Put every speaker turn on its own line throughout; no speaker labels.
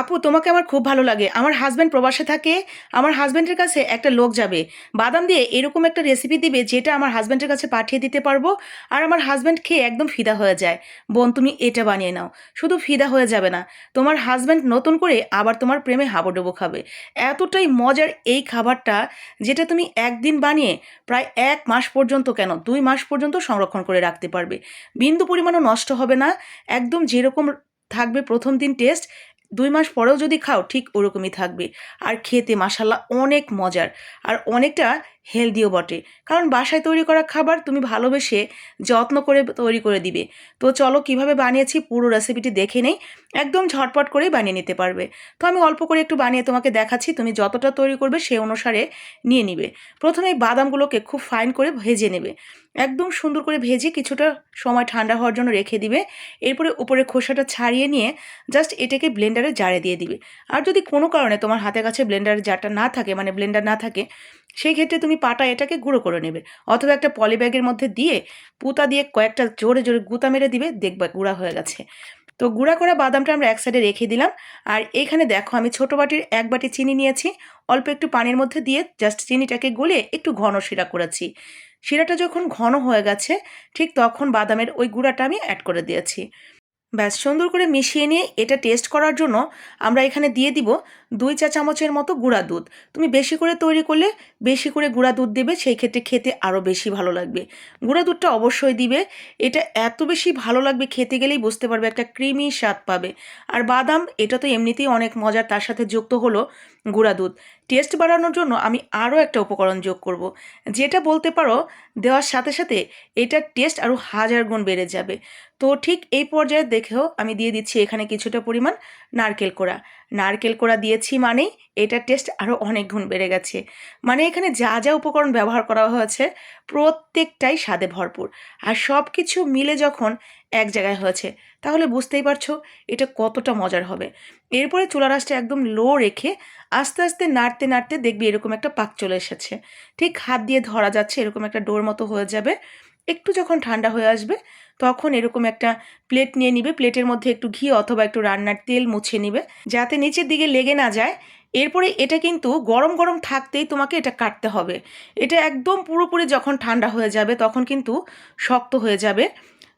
আপু, তোমাকে আমার খুব ভালো লাগে। আমার হাজব্যান্ড প্রবাসে থাকে, আমার হাজব্যান্ডের কাছে একটা লোক যাবে। বাদাম দিয়ে এরকম একটা রেসিপি দিবে, যেটা আমার হাজব্যান্ডের কাছে পাঠিয়ে দিতে পারব আর আমার হাজব্যান্ড খেয়ে একদম ফিদা হয়ে যায়। বোন, তুমি এটা বানিয়ে নাও। শুধু ফিদা হয়ে যাবে না, তোমার হাজব্যান্ড নতুন করে আবার তোমার প্রেমে হাবুডুবু খাবে। এতটাই মজার এই খাবারটা, যেটা তুমি একদিন বানিয়ে প্রায় এক মাস পর্যন্ত কেন, দুই মাস পর্যন্ত সংরক্ষণ করে রাখতে পারবে। বিন্দু পরিমাণও নষ্ট হবে না, একদম যেরকম থাকবে প্রথম দিন টেস্ট দুই মাস পরেও যদি খাও, ঠিক ওরকমই থাকবে। আর খেতে মাসাল্লাহ অনেক মজার। আর অনেকটা হেলদিও বটে। কারণ বাসায় তৈরি করা খাবার তুমি ভালোবেসে যত্ন করে তৈরি করে দিবে। তো চলো কীভাবে বানিয়েছি পুরো রেসিপিটি দেখে নেই, একদম ঝটপট করেই বানিয়ে নিতে পারবে। তো আমি অল্প করে একটু বানিয়ে তোমাকে দেখাচ্ছি, তুমি যতটা তৈরি করবে সে অনুসারে নিয়ে নিবে। প্রথমে বাদামগুলোকে খুব ফাইন করে ভেজে নেবে। একদম সুন্দর করে ভেজে কিছুটা সময় ঠান্ডা হওয়ার জন্য রেখে দিবে। এরপরে উপরে খোসাটা ছাড়িয়ে নিয়ে জাস্ট এটাকে ব্লেন্ডারে জারে দিয়ে দিবে। আর যদি কোনো কারণে তোমার হাতের কাছে ব্লেন্ডারের জারটা না থাকে মানে ব্লেন্ডার না থাকে সেই ক্ষেত্রে তুমি পাটা এটাকে গুঁড়ো করে নেবে। অথবা একটা পলি ব্যাগের মধ্যে দিয়ে পুতা দিয়ে কয়েকটা জোরে জোরে গুঁতা মেরে দিবে, দেখবে গুঁড়া হয়ে গেছে। তো গুঁড়া করা বাদামটা আমরা এক সাইডে রেখে দিলাম। আর এখানে দেখো আমি ছোট বাটির এক বাটি চিনি নিয়েছি। অল্প একটু পানির মধ্যে দিয়ে জাস্ট চিনিটাকে গলিয়ে একটু ঘন শিরা করেছি। শিরাটা যখন ঘন হয়ে গেছে, ঠিক তখন বাদামের ওই গুঁড়াটা আমি অ্যাড করে দিয়েছি। ব্যাস, সুন্দর করে মিশিয়ে নিয়ে এটা টেস্ট করার জন্য আমরা এখানে দিয়ে দিব দুই চা চামচের মতো গুঁড়া দুধ। তুমি বেশি করে তৈরি করলে বেশি করে গুঁড়া দুধ দেবে, সেই ক্ষেত্রে খেতে আরও বেশি ভালো লাগবে। গুঁড়া দুধটা অবশ্যই দিবে। এটা এত বেশি ভালো লাগবে খেতে গেলেই বুঝতে পারবে একটা ক্রিমি স্বাদ পাবে। আর বাদাম, এটা তো এমনিতেই অনেক মজার, তার সাথে যুক্ত হলো গুঁড়া দুধ। টেস্ট বাড়ানোর জন্য আমি আরও একটা উপকরণ যোগ করব। যেটা বলতে পারো, দেওয়ার সাথে সাথে এটার টেস্ট আরও হাজার গুণ বেড়ে যাবে। তো ঠিক এই পর্যায়ে দেখেও আমি দিয়ে দিচ্ছি এখানে কিছুটা পরিমাণ নারকেল কোড়া। নারকেল কোড়া দিয়েছি মানেই এটার টেস্ট আরও অনেক গুণ বেড়ে গেছে। মানে এখানে যা যা উপকরণ ব্যবহার করা হয়েছে প্রত্যেকটাই স্বাদে ভরপুর। আর সব কিছু মিলে যখন এক জায়গায় হয়েছে, তাহলে বুঝতেই পারছ এটা কতটা মজার হবে। এরপরে চুলা রাসটা একদম লো রেখে আস্তে আস্তে নাড়তে নাড়তে দেখবি এরকম একটা পাক চলে এসেছে। ঠিক হাত দিয়ে ধরা যাচ্ছে, এরকম একটা ডোর মতো হয়ে যাবে। একটু যখন ঠান্ডা হয়ে আসবে, তখন এরকম একটা প্লেট নিয়ে নিবে। প্লেটের মধ্যে একটু ঘি অথবা একটু রান্নার তেল মুছে নিবে, যাতে নিচের দিকে লেগে না যায়। এরপরে এটা কিন্তু গরম গরম থাকতেই তোমাকে এটা কাটতে হবে। এটা একদম পুরোপুরি যখন ঠান্ডা হয়ে যাবে, তখন কিন্তু শক্ত হয়ে যাবে।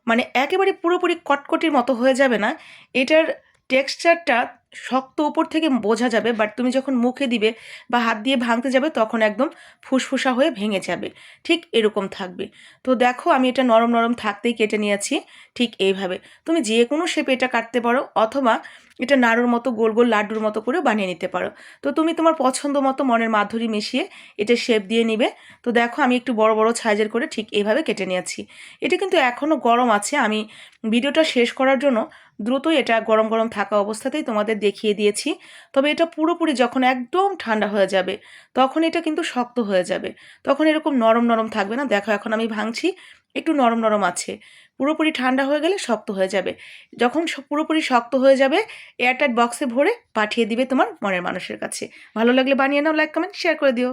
মানে একেবারে পুরোপুরি কটকটির মতো হয়ে যাবে না। এটার টেক্সচারটা শক্ত উপর থেকে বোঝা যাবে বাট তুমি যখন মুখে দিবে বা হাত দিয়ে ভাঙতে যাবে, তখন একদম ফুসফুসা হয়ে ভেঙে যাবে। ঠিক এরকম থাকবে। তো দেখো, আমি এটা নরম নরম থাকতেই কেটে নিয়েছি, ঠিক এইভাবে। তুমি যে কোনো শেপে এটা কাটতে পারো, অথবা এটা নাড়ুর মতো, গোল গোল লাড্ডুর মতো করে বানিয়ে নিতে পারো। তো তুমি তোমার পছন্দ মতো মনের মাধুরী মিশিয়ে এটা শেপ দিয়ে নিবে। তো দেখো, আমি একটু বড় বড় সাইজের করে ঠিক এইভাবে কেটে নিয়েছি। এটা কিন্তু এখনও গরম আছে। আমি ভিডিওটা শেষ করার জন্য দ্রুতই এটা গরম গরম থাকা অবস্থাতেই তোমাদের দেখিয়ে দিয়েছি। তবে এটা পুরোপুরি যখন একদম ঠান্ডা হয়ে যাবে, তখন এটা কিন্তু শক্ত হয়ে যাবে। তখন এরকম নরম নরম থাকবে না। দেখো, এখন আমি ভাঙছি, একটু নরম নরম আছে। পুরোপুরি ঠান্ডা হয়ে গেলে শক্ত হয়ে যাবে। যখন পুরোপুরি শক্ত হয়ে যাবে, এয়ারটাইট বক্সে ভরে পাঠিয়ে দিবে তোমার মনের মানুষের কাছে। ভালো লাগলে বানিয়ে নাও, লাইক, কমেন্ট, শেয়ার করে দিও।